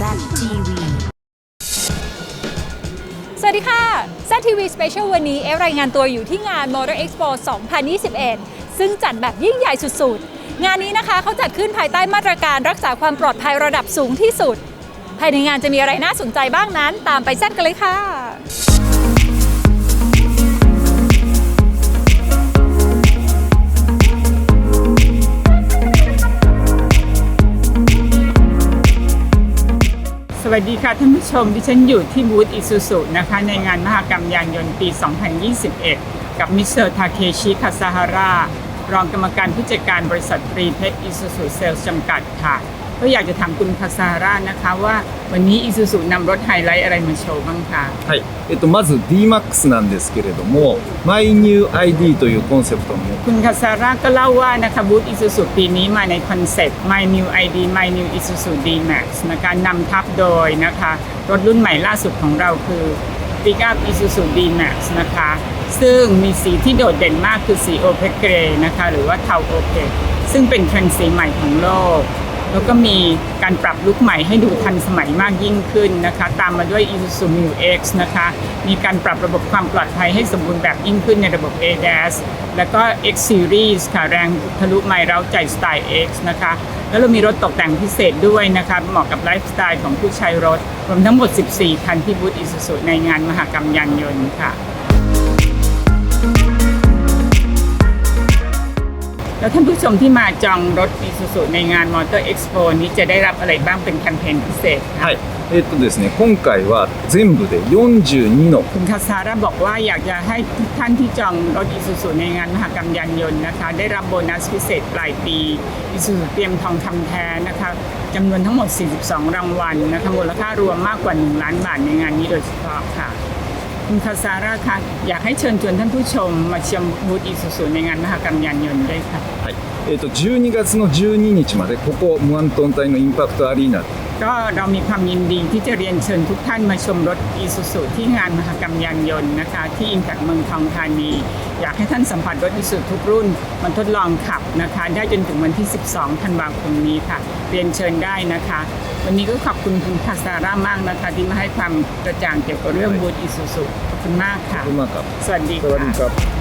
ZTV สวัสดีค่ะ ZTV Special วันนี้เอฟรายงานตัวอยู่ที่งาน Motor Expo 2021 ซึ่งจัดแบบยิ่งใหญ่สุดๆ งานนี้นะคะเขาจัดขึ้นภายใต้มาตรการรักษาความปลอดภัยระดับสูงที่สุด ภายในงานจะมีอะไรน่าสนใจบ้างนั้น ตามไปแซดกันเลยค่ะ วัสดีค่ะท่านผู้ชม ดิฉันอยู่ที่บูธอิซูซุนะคะในงานมหกรรมยานยนต์ปี 2021 กับมิสเตอร์ทาเคชิคาซาฮารารองกรรมการผู้จัดการบริษัทตรีเพชรอิซูซุเซลส์จำกัดค่ะ ก็อยากจะถามคุณคาซาฮารานะคะว่าวันนี้อิซูซุนำรถไฮไลท์อะไรมาโชว์บ้างคะ はい、えっと、まず DMAX なんですけれども My New ID というコンセプトを持って คุณคาซาฮาราก็เล่าว่านะคะบูธอิซูซุปีนี้มาในคอนเซ็ปต์ My New ID My New Isuzu D-Max นะคะนำทับโดยนะคะ รถรุ่นใหม่ล่าสุดของเราคือ Pick Up Isuzu D-Max นะคะ ซึ่งมีสีที่โดดเด่นมากคือสีโอเพกเกรนะคะ หรือว่าเทาโอเพกซึ่งเป็นเทรนด์สีใหม่ของโลก แล้วก็มีการปรับลุคใหม่ให้ดูทันสมัยมากยิ่งขึ้นนะคะ ตามมาด้วย Isuzu Mu X นะคะ มีการปรับระบบความปลอดภัยให้สมบูรณ์แบบยิ่งขึ้นในระบบ ADAS แล้วก็ X Series ค่ะ แรงทะลุไมล์เร้าใจสไตล์ X นะคะ แล้วเรามีรถตกแต่งพิเศษด้วยนะคะ เหมาะกับไลฟ์สไตล์ของผู้ใช้รถ รวมทั้งหมด 14 คันที่บูธ Isuzu ในงานมหกรรมยานยนต์ค่ะ แล้วท่านผู้ชมที่มาจองรถ Isuzu ในงาน Motor Expo นี้จะได้รับอะไรบ้างเป็นแคมเปญพิเศษค่ะ はい、えっとですね、今回は全部で42の คุณคาซาร่าบอกว่าอยากจะให้ทุกท่านที่จองรถ Isuzu ในงานมหกรรมยานยนต์นะคะ ได้รับโบนัสพิเศษปลายปี Isuzu เตรียมทองคำแท้นะคะจำนวนทั้งหมด 42 รางวัลนะคะมูลค่ารวมมากกว่า 1 ล้านบาทในงานนี้โดยเฉพาะค่ะ คุณคาซาร่าคะอยากให้เชิญชวนท่านผู้ชมมาเชียมบูธ Isuzu ในงานมหกรรมยานยนต์ด้วยค่ะ はい、えっと12月の12日までここムアントン隊のインパクトアリーナ ก็เรามีความยินดีที่จะเรียนเชิญทุกท่านมาชมรถอีซูซูที่งานมหกรรมยานยนต์นะคะ ที่อินแพกเมืองทองธานี อยากให้ท่านสัมผัสรถอีซูทุกรุ่นมันทดลองขับนะคะ ได้จนถึงวันที่ 12 ธันวาคมนี้ค่ะ เรียนเชิญได้นะคะ วันนี้ก็ขอบคุณคุณคาซาร่ามากนะคะ ที่มาให้ความกระจ่างเกี่ยวกับเรื่องบูธอีซูซูขอบคุณมากค่ะ ขอบคุณมากครับ สวัสดีสวัสดีครับ